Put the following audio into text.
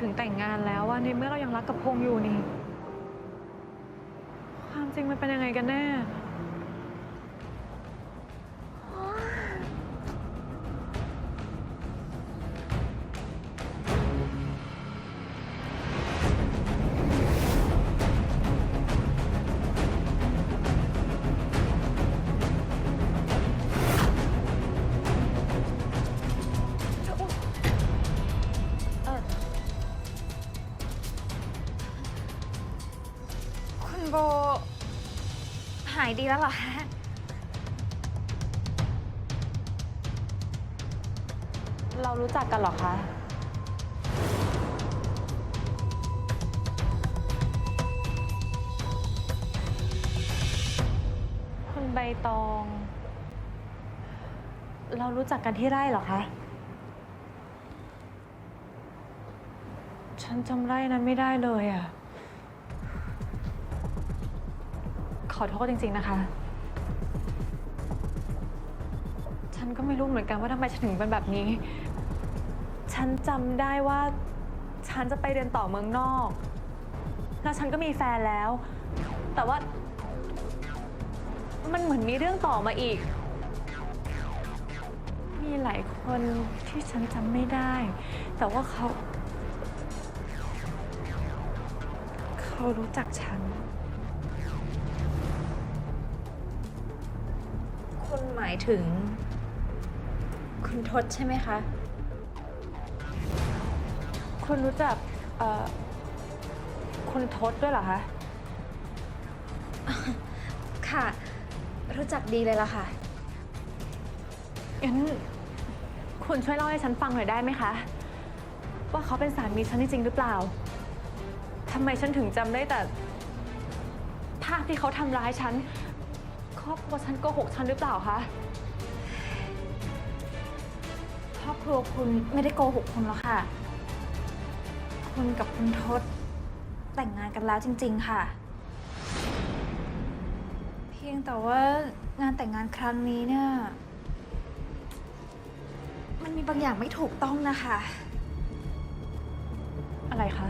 ถึงแต่งงานแล้วอะในเมื่อเรายังรักกับพงอยู่นี่ ความจริงมันเป็นยังไงกันแน่ บ หายดีแล้วเหรอคะเรารู้จักกันเหรอคะ คุณใบตอง เรารู้จักกันที่ไร่เหรอคะ ฉันจำไร่นั้นไม่ได้เลยอะ ขอโทษจริง ๆ นะคะ ฉันก็ไม่รู้เหมือนกันว่าทำไมฉันถึงเป็นแบบนี้ ฉันจำได้ว่า ฉันจะไปเรียนต่อเมืองนอก แล้วฉันก็มีแฟนแล้ว แต่ว่า มันเหมือนมีเรื่องต่อมาอีก มีหลายคนที่ฉันจำไม่ได้ แต่ว่าเขา เขารู้จักฉันายถึง คุณทศใช่ไหมคะ คุณรู้จักเอ่อคุณทศด้วยเหรอคะ ค่ะ รู้จักดีเลยล่ะค่ะ งั้นคุณช่วยเล่าให้ฉันฟังหน่อยได้ไหมคะ ว่าเขาเป็นสามีฉันจริงๆหรือเปล่าทำไมฉันถึงจำได้แต่ ภาพที่เขาทำร้ายฉันค รอบครัวฉันโกหกฉันหรือเปล่าคะครอบครัวคุณไม่ได้โกหกคุณหรอกค่ะ คุณกับคุณทศแต่งงานกันแล้วจริง ๆ ค่ะ เพียงแต่ว่างานแต่งงานครั้งนี้เนี่ยมันมีบางอย่างไม่ถูกต้องนะคะ อะไรคะ